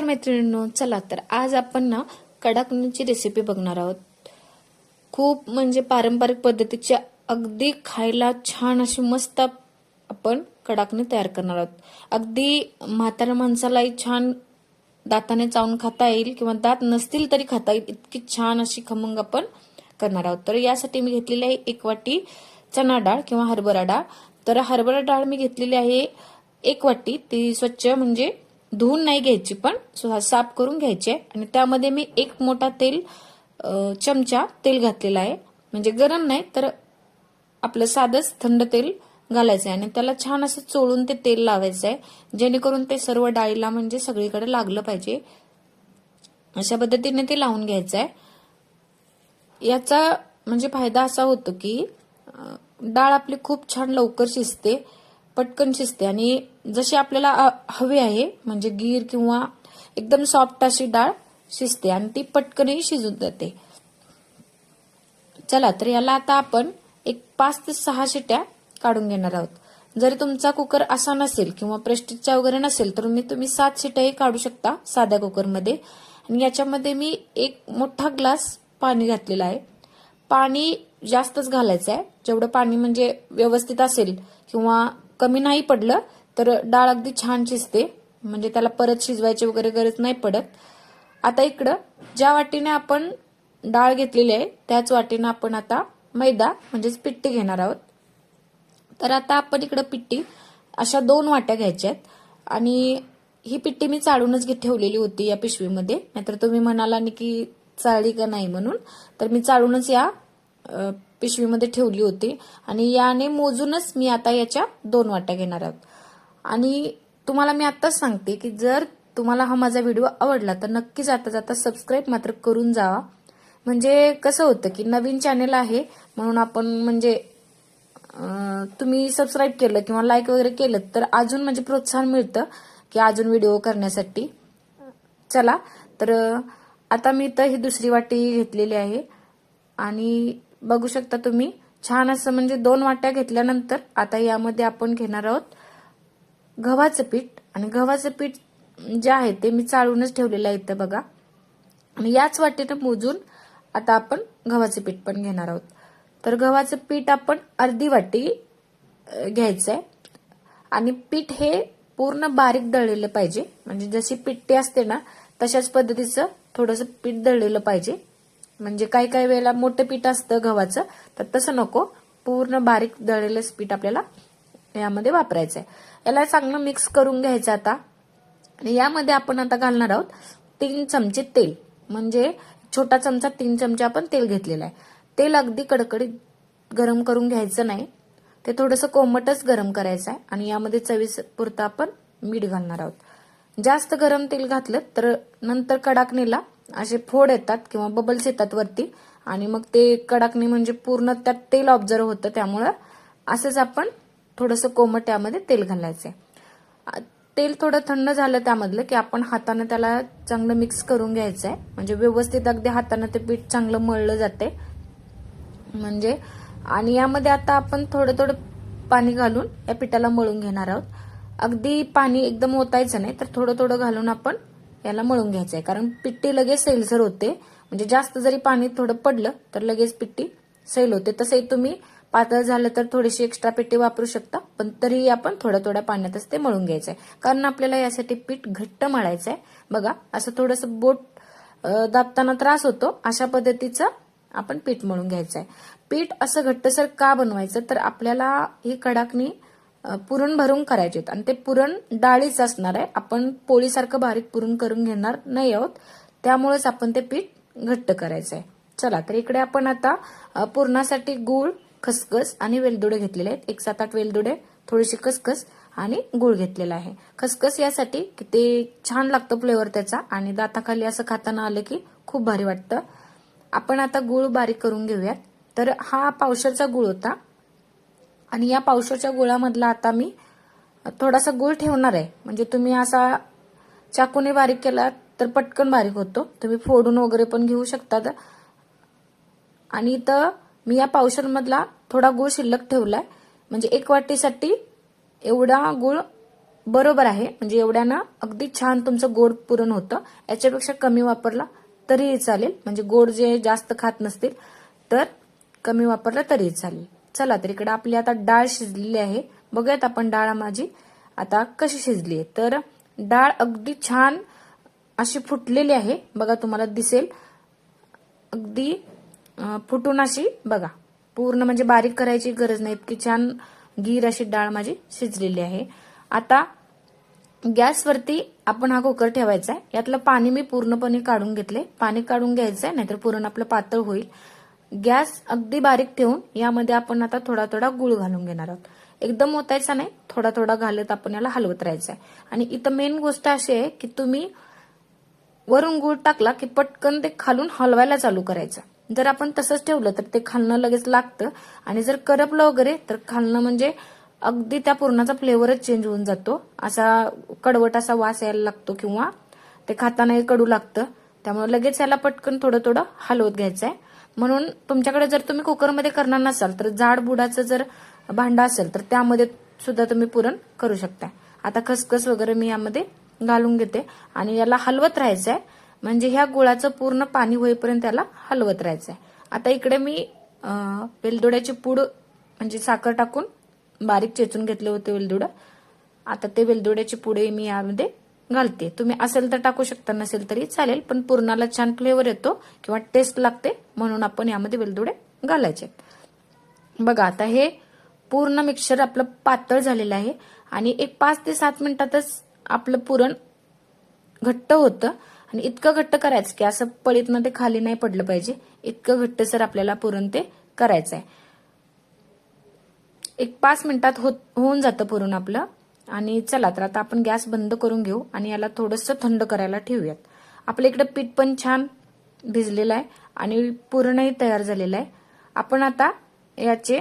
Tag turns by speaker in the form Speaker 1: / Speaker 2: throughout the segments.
Speaker 1: नमस्कार मैत्रिणींनो चला तर आज आपण ना कडाकणीची रेसिपी बघणार आहोत. खूप म्हणजे पारंपरिक पद्धतीची अगदी खायला छान अशी मस्त आपण कडाकणी तयार करणार आहोत. अगदी म्हाताऱ्या माणसालाही छान दाताने चावून खाता येईल किंवा दात नसतील तरी खाता येईल इतकी छान अशी खमंग आपण करणार आहोत. तर यासाठी मी घेतलेली आहे एक वाटी चना डाळ किंवा हरभरा डाळ. तर हरभरा डाळ मी घेतलेली आहे एक वाटी. ती स्वच्छ म्हणजे धुवून नाही घ्यायची पण साफ करून घ्यायची. आहे आणि त्यामध्ये मी एक मोठा तेल चमचा तेल घातलेला आहे. म्हणजे गरम नाही तर आपलं साधंच थंड तेल घालायचं आहे. आणि त्याला छान असं चोळून ते तेल लावायचं आहे. जेणेकरून ते सर्व डाळीला म्हणजे सगळीकडे लागलं पाहिजे. अशा पद्धतीने ते लावून घ्यायचं आहे. याचा म्हणजे फायदा असा होतो की डाळ आपली खूप छान लवकर शिजते. पटकन शिजते. आणि जशी आपल्याला हवी आहे म्हणजे गीर किंवा एकदम सॉफ्ट अशी डाळ शिजते आणि ती पटकनही शिजून जाते. चला तर याला आता आपण एक पाच ते सहा शिट्या काढून घेणार आहोत. जरी तुमचा कुकर असा नसेल किंवा प्रेस्टिजचा वगैरे नसेल तर मी तुम्ही सात शिट्याही काढू शकता साध्या कुकरमध्ये. आणि याच्यामध्ये मी एक मोठा ग्लास पाणी घातलेला आहे. पाणी जास्तच घालायचं आहे. जेवढं पाणी म्हणजे व्यवस्थित असेल किंवा कमी नाही पडलं तर डाळ अगदी छान शिजते. म्हणजे त्याला परत शिजवायची वगैरे गरज नाही पडत. आता इकडं ज्या वाटीने आपण डाळ घेतलेली आहे त्याच वाटीने आपण आता मैदा म्हणजेच पिट्टी घेणार आहोत. तर आता आपण इकडं पिट्टी अशा दोन वाट्या घ्यायच्या आहेत आणि ही पिट्टी मी चाळूनच घेत ठेवलेली होती या पिशवीमध्ये. नाहीतर तुम्ही म्हणाला की चाळली का नाही? म्हणून. तर मी चाळूनच या पिशवीमध्ये ठेवली होती. आणि याने मोजूनच मी आता याच्या दोन वाट्या घेणार आहोत. आणि तुम्हाला मी आत्ताच सांगते की जर तुम्हाला हा माझा व्हिडिओ आवडला तर नक्कीच आता जाता सबस्क्राईब मात्र करून जावा. म्हणजे कसं होतं की नवीन चॅनेल आहे म्हणून आपण म्हणजे तुम्ही सबस्क्राईब केलं किंवा लाईक वगैरे केलं तर अजून म्हणजे प्रोत्साहन मिळतं की अजून व्हिडिओ करण्यासाठी. चला तर आता मी तर ही दुसरी वाटी घेतलेली आहे. आणि बघू शकता तुम्ही. छान असं म्हणजे दोन वाट्या घेतल्यानंतर आता यामध्ये आपण घेणार आहोत गव्हाचं पीठ. आणि गव्हाचं पीठ जे आहे ते मी चाळूनच ठेवलेलं आहे इथं बघा. आणि याच वाटेनं मोजून आता आपण गव्हाचं पीठ पण घेणार आहोत. तर गव्हाचं पीठ आपण अर्धी वाटी घ्यायचं आहे आणि पीठ हे पूर्ण बारीक दळलेलं पाहिजे. म्हणजे जशी पिट्टी असते ना तशाच पद्धतीचं थोडंसं पीठ दळलेलं पाहिजे. म्हणजे काही काही वेळेला मोठं पीठ असतं गव्हाचं तर तसं नको. पूर्ण बारीक दळलेलंच पीठ आपल्याला यामध्ये वापरायचं आहे याला चांगलं मिक्स करून घ्यायचं आता. यामध्ये आपण आता घालणार आहोत तीन चमचे तेल. म्हणजे छोटा चमचा तीन चमचे आपण तेल घेतलेलं आहे. तेल अगदी कडकडीत गरम करून घ्यायचं नाही. ते थोडंसं कोमटच गरम करायचं आहे आणि यामध्ये चवीस पुरतं आपण मीठ घालणार आहोत. जास्त गरम तेल घातलं तर नंतर कडाकणीला असे फोड येतात किंवा बबल्स येतात वरती. आणि मग ते कडाकणी म्हणजे पूर्ण त्यात तेल ऑब्झर्व होतं. त्यामुळं असंच आपण थोडंसं कोमट यामध्ये तेल घालायचं आहे तेल थोडं थंड झालं त्यामधलं की आपण हाताने त्याला चांगलं मिक्स करून घ्यायचं आहे म्हणजे व्यवस्थित अगदी हाताने ते पीठ चांगलं मळलं जाते म्हणजे आणि यामध्ये आता आपण थोडं थोडं पाणी घालून या पिठाला मळून घेणार आहोत. अगदी पाणी एकदम ओतायचं नाही तर थोडं थोडं घालून आपण याला मळून घ्यायचं आहे कारण पिट्टी लगेच सैलसर होते. म्हणजे जास्त जरी पाणी थोडं पडलं तर लगेच पिट्टी सैल होते. तसंही तुम्ही पातळ झालं तर थोडीशी एक्स्ट्रा पिट्टी वापरू शकता पण तरीही आपण थोड्या थोड्या पाण्यातच ते मळून घ्यायचं आहे कारण आपल्याला यासाठी पीठ घट्ट मळायचं आहे बघा असं थोडंसं बोट दाबताना त्रास होतो. अशा पद्धतीचं आपण पीठ मळून घ्यायचं आहे पीठ असं घट्टसर का बनवायचं? तर आपल्याला ही कडाकणी पुरण भरून करायचे आहेत. आणि ते पुरण डाळीच असणार आहे. आपण पोळीसारखं बारीक पुरण करून घेणार नाही आहोत. त्यामुळेच आपण ते पीठ घट्ट करायचं आहे. चला तर इकडे आपण आता पुरणासाठी गूळ खसखस आणि वेलदुडे घेतलेले आहेत. एक सात आठ वेलदुडे थोडीशी खसखस आणि गूळ घेतलेला आहे. खसखस यासाठी की ते छान लागतं फ्लेवर त्याचा. आणि दाताखाली असं खाताना आलं की खूप भारी वाटतं. आपण आता गूळ बारीक करून घेऊयात. तर हा पावशरचा गूळ होता. आणि या पावसाच्या गुळामधला आता मी थोडासा गुळ ठेवणार आहे. म्हणजे तुम्ही असा चाकूने बारीक केला तर पटकन बारीक होतो. तुम्ही फोडून वगैरे पण घेऊ शकता आणि इथं मी या पावशरमधला थोडा गुळ शिल्लक ठेवलाय. म्हणजे एक वाटीसाठी एवढा गूळ बरोबर आहे. म्हणजे एवढ्यानं अगदी छान तुमचं गोड पुरण होतं. याच्यापेक्षा कमी वापरला तरीही चालेल. म्हणजे गोड जे जास्त खात नसतील तर कमी वापरला तरीही चालेल. चला तर इकडे आपली आता डाळ शिजलेली आहे. बघूयात आपण डाळ माझी आता कशी शिजली आहे. तर डाळ अगदी छान अशी फुटलेली आहे. बघा तुम्हाला दिसेल. अगदी फुटून अशी बघा. पूर्ण म्हणजे बारीक करायची गरज नाही. इतकी छान गीर अशी डाळ माझी शिजलेली आहे. आता गॅसवरती आपण हा कुकर ठेवायचा आहे. यातलं पाणी मी पूर्णपणे काढून घेतले पाणी काढून घ्यायचं आहे नाहीतर पुरण आपलं पातळ होईल. गॅस अगदी बारीक ठेवून यामध्ये आपण आता थोडा थोडा गुळ घालून घेणार आहोत. एकदम ओतायचा नाही थोडा थोडा घालत आपण याला हलवत राहायचं आहे आणि इथं मेन गोष्ट अशी आहे की तुम्ही वरून गुळ टाकला की पटकन ते खालून हलवायला चालू करायचं. जर आपण तसंच ठेवलं तर ते खालणं लगेच लागतं. आणि जर करपलं वगैरे तर खालणं म्हणजे अगदी त्या पुरणाचा फ्लेवरच चेंज होऊन जातो. असा कडवट असा वास यायला लागतो किंवा ते खातानाही कडू लागतं. त्यामुळे लगेच याला पटकन थोडं थोडं हलवत घ्यायचं आहे म्हणून तुमच्याकडे जर तुम्ही कुकरमध्ये करणार नसाल तर जाड बुडाचं जर भांडं असेल तर त्यामध्ये सुद्धा तुम्ही पुरण करू शकता. आता खसखस वगैरे मी यामध्ये घालून घेते. आणि याला हलवत राहायचं आहे म्हणजे ह्या गुळाचं पूर्ण पाणी होईपर्यंत त्याला हलवत राहायचं आहे आता इकडे मी वेलदोड्याची पूड म्हणजे साखर टाकून बारीक चेचून घेतले होते वेलदोडं. आता ते वेलदोड्याची पुढे मी यामध्ये घालते. तुम्ही असेल तर टाकू शकता नसेल तरी चालेल पण पुरणाला छान फ्लेवर येतो किंवा टेस्ट लागते म्हणून आपण यामध्ये वेलदुडे घालायचे. बघा आता हे पूर्ण मिक्सर आपलं पातळ झालेलं आहे आणि एक पाच ते सात मिनिटातच आपलं पुरण घट्ट होतं. आणि इतकं घट्ट करायचं की असं पळीतनं ते खाली नाही पडलं पाहिजे. इतकं घट्ट सर आपल्याला पुरण ते करायचं आहे एक पाच मिनिटात होत होऊन जातं पुरण आपलं. आणि चला तर आता आपण गॅस बंद करून घेऊ आणि याला थोडंसं थंड करायला ठेवूयात. आपल्या इकडे पीठ पण छान भिजलेलं आहे आणि पूर्णही तयार झालेलं आहे. आपण आता याचे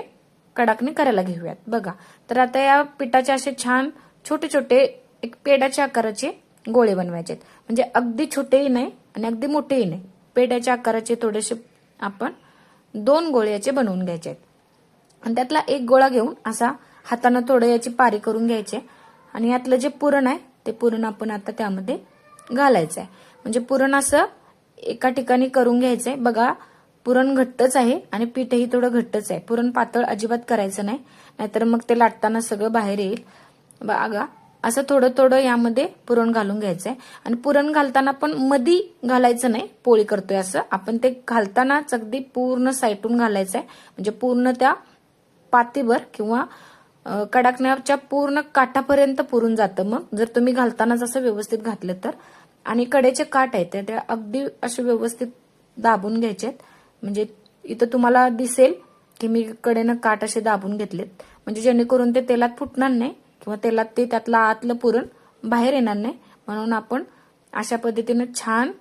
Speaker 1: कडाकणी करायला घेऊयात. बघा तर आता या पिठाचे असे छान छोटे छोटे एक पेड्याच्या आकाराचे गोळे बनवायचे आहेत. म्हणजे अगदी छोटेही नाही आणि अगदी मोठेही नाही. पेड्याच्या आकाराचे थोडेसे आपण दोन गोळे याचे बनवून घ्यायचे आहेत. आणि त्यातला एक गोळा घेऊन असा हातानं थोडं याची पारी करून घ्यायचे आणि यातलं जे पुरण आहे ते पुरण आपण आता त्यामध्ये घालायचं आहे म्हणजे पुरण असं एका ठिकाणी करून घ्यायचंय. बघा पुरण घट्टच आहे आणि पीठही थोडं घट्टच आहे. पुरण पातळ अजिबात करायचं नाही. नाहीतर मग ते लाटताना सगळं बाहेर येईल. बघा असं थोडं थोडं यामध्ये पुरण घालून घ्यायचंय. आणि पुरण घालताना पण मधी घालायचं नाही. पोळी करतोय असं. आपण ते घालतानाच अगदी पूर्ण साईटून घालायचंय. म्हणजे पूर्ण त्या पातीवर किंवा कडाकण्याच्या पूर्ण काठापर्यंत पुरून जातं मग. जर तुम्ही घालतानाच असं व्यवस्थित घातलं तर. आणि कडेचे काठ आहेत ते- ते अगदी असे व्यवस्थित दाबून घ्यायचे आहेत म्हणजे इथं तुम्हाला दिसेल की मी कडेनं काठ असे दाबून घेतलेत. म्हणजे जेणेकरून ते तेलात फुटणार नाही किंवा तेलात ते त्यातलं आतलं पुरण बाहेर येणार नाही. म्हणून आपण अशा पद्धतीनं छान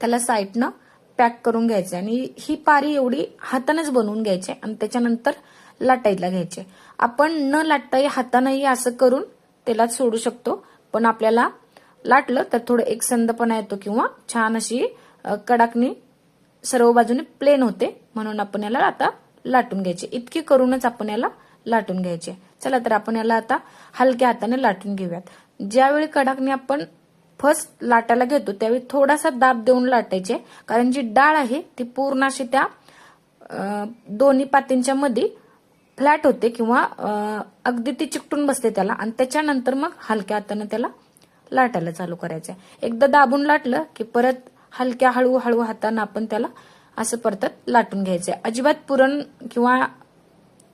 Speaker 1: त्याला साईडनं पॅक करून घ्यायचं. आणि ही पारी एवढी हातानंच बनवून घ्यायची. आणि त्याच्यानंतर लाटायला घ्यायचे. आपण न लाटताही हातानंही असं करून तेलात सोडू शकतो पण आपल्याला लाटलं तर थोडं एक संदपणा येतो किंवा छान अशी कडाकणी सर्व बाजूने प्लेन होते म्हणून आपण याला आता लाटून घ्यायचे. इतकी करूनच आपण याला लाटून घ्यायचे. चला तर आपण याला आता हलक्या हाताने लाटून घेऊयात. ज्यावेळी कडाकणी आपण फर्स्ट लाटायला घेतो त्यावेळी थोडासा दाब देऊन लाटायचे कारण जी डाळ आहे ती पूर्ण अशी त्या दोन्ही पातींच्या मध्ये फ्लॅट होते किंवा अगदी ती चिकटून बसते त्याला आणि त्याच्यानंतर मग हलक्या हातानं त्याला लाटायला चालू करायचं आहे. एकदा दाबून लाटलं की परत हलक्या हळूहळू हातानं आपण त्याला असं परतत लाटून घ्यायचं आहे. अजिबात पुरण किंवा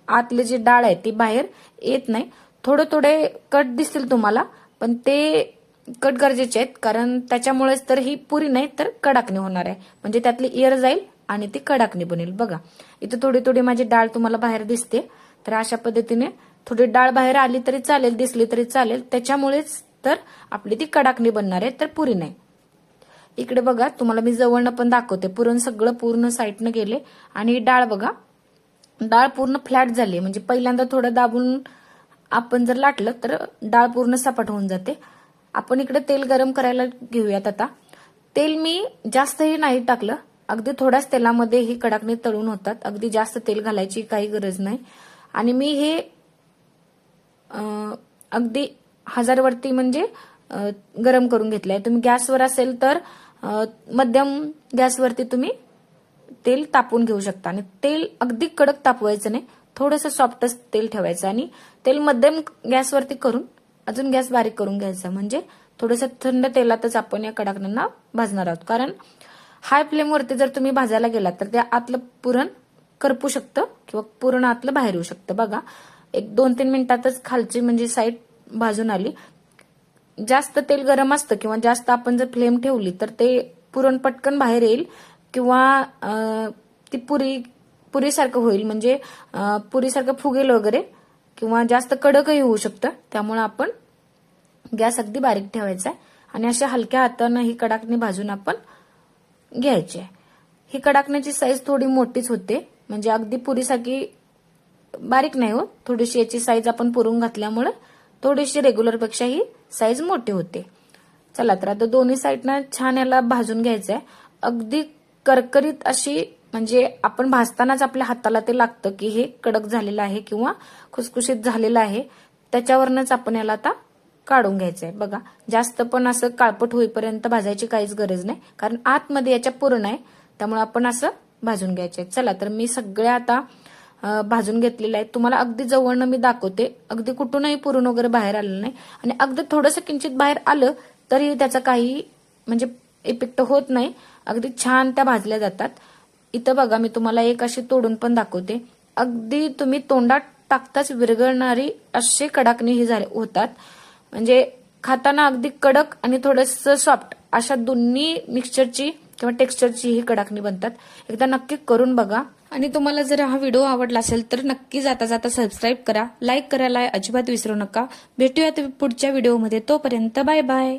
Speaker 1: आतले जी डाळ आहे ती बाहेर येत नाही. थोडे थोडे कट दिसतील तुम्हाला पण ते कट गरजेचे आहेत कारण त्याच्यामुळेच तर ही पुरी नाही तर कडाकणी होणार आहे. म्हणजे त्यातली इयर जाईल आणि ती कडाकणी बनेल. बघा इथं थोडी थोडी माझी डाळ तुम्हाला बाहेर दिसते. तर अशा पद्धतीने थोडी डाळ बाहेर आली तरी चालेल दिसली तरी चालेल. त्याच्यामुळेच तर आपली ती कडाकणी बनणार आहे तर पुरी नाही. इकडे बघा तुम्हाला मी जवळनं पण दाखवते. पुरण सगळं पूर्ण साईडनं गेले. आणि डाळ बघा डाळ पूर्ण फ्लॅट झाली म्हणजे पहिल्यांदा थोडं दाबून आपण जर लाटलं तर डाळ पूर्ण सपाट होऊन जाते. आपण इकडे तेल गरम करायला घेऊयात आता. तेल मी जास्तही नाही टाकलं. अगदी थोड्याच तेलामध्ये ही कडाकणी तळून होतात. अगदी जास्त तेल घालायची काही गरज नाही. आणि मी हे अगदी हजारवरती म्हणजे गरम करून घेतलंय. तुम्ही गॅसवर असेल तर मध्यम गॅसवरती तुम्ही तेल तापून घेऊ शकता. आणि तेल अगदी कडक तापवायचं नाही. थोडंसं सॉफ्टच तेल ठेवायचं. आणि तेल मध्यम गॅसवरती करून अजून गॅस बारीक करून घ्यायचा. म्हणजे थोडंसं थंड तेलातच आपण या कडाकण्यांना भाजणार आहोत. कारण हाय फ्लेमवरती जर तुम्ही भाजायला गेलात तर त्या आतलं पुरण करपू शकतं किंवा पुरण आतलं बाहेर येऊ शकतं. बघा एक दोन तीन मिनिटातच खालची म्हणजे साईड भाजून आली. जास्त तेल गरम असतं किंवा जास्त आपण जर फ्लेम ठेवली तर ते पुरण पटकन बाहेर येईल किंवा ती पुरी पुरीसारखं होईल. म्हणजे पुरीसारखं फुगेल वगैरे किंवा जास्त कडकही होऊ शकतं. त्यामुळे आपण गॅस अगदी बारीक ठेवायचा आहे. आणि अशा हलक्या हातानं ही कडाकणी भाजून आपण घ्यायची. आहे ही कडाकण्याची साईज थोडी मोठीच होते. म्हणजे अगदी पुरीसाठी बारीक नाही हो. थोडीशी याची साईज आपण पुरून घातल्यामुळे थोडीशी रेग्युलरपेक्षा ही साईज मोठी होते. चला तर आता दोन्ही साईडनं छान याला भाजून घ्यायचं आहे अगदी करकरीत अशी म्हणजे आपण भाजतानाच आपल्या हाताला ते लागतं की हे कडक झालेलं आहे किंवा खुसखुशीत झालेलं आहे. त्याच्यावरनच आपण याला आता काढून घ्यायचं आहे बघा जास्त पण असं काळपट होईपर्यंत भाजायची काहीच गरज नाही. कारण आतमध्ये याच्या पूर्ण आहे त्यामुळे आपण असं भाजून घ्यायचे चला तर मी सगळ्या आता भाजून घेतलेलं आहे तुम्हाला अगदी जवळनं मी दाखवते. अगदी कुठूनही पुरण वगैरे बाहेर आलं नाही. आणि अगदी थोडंसं किंचित बाहेर आलं तरी त्याचा काही म्हणजे इफेक्ट होत नाही. अगदी छान त्या भाजल्या जातात. इथं बघा मी तुम्हाला एक अशी तोडून पण दाखवते. अगदी तुम्ही तोंडात टाकताच विरघळणारी असे कडाकणी ही झाले होतात. म्हणजे खाताना अगदी कडक आणि थोडस सॉफ्ट अशा दोन्ही मिक्सचरची किंवा टेक्स्चरची ही कडाकणी बनतात. एकदा नक्की करून बघा. आणि तुम्हाला जर हा व्हिडिओ आवडला असेल तर नक्की जाता जाता सबस्क्राईब करा लाईक करायला अजिबात विसरू नका. भेटूयात पुढच्या व्हिडिओमध्ये तोपर्यंत बाय बाय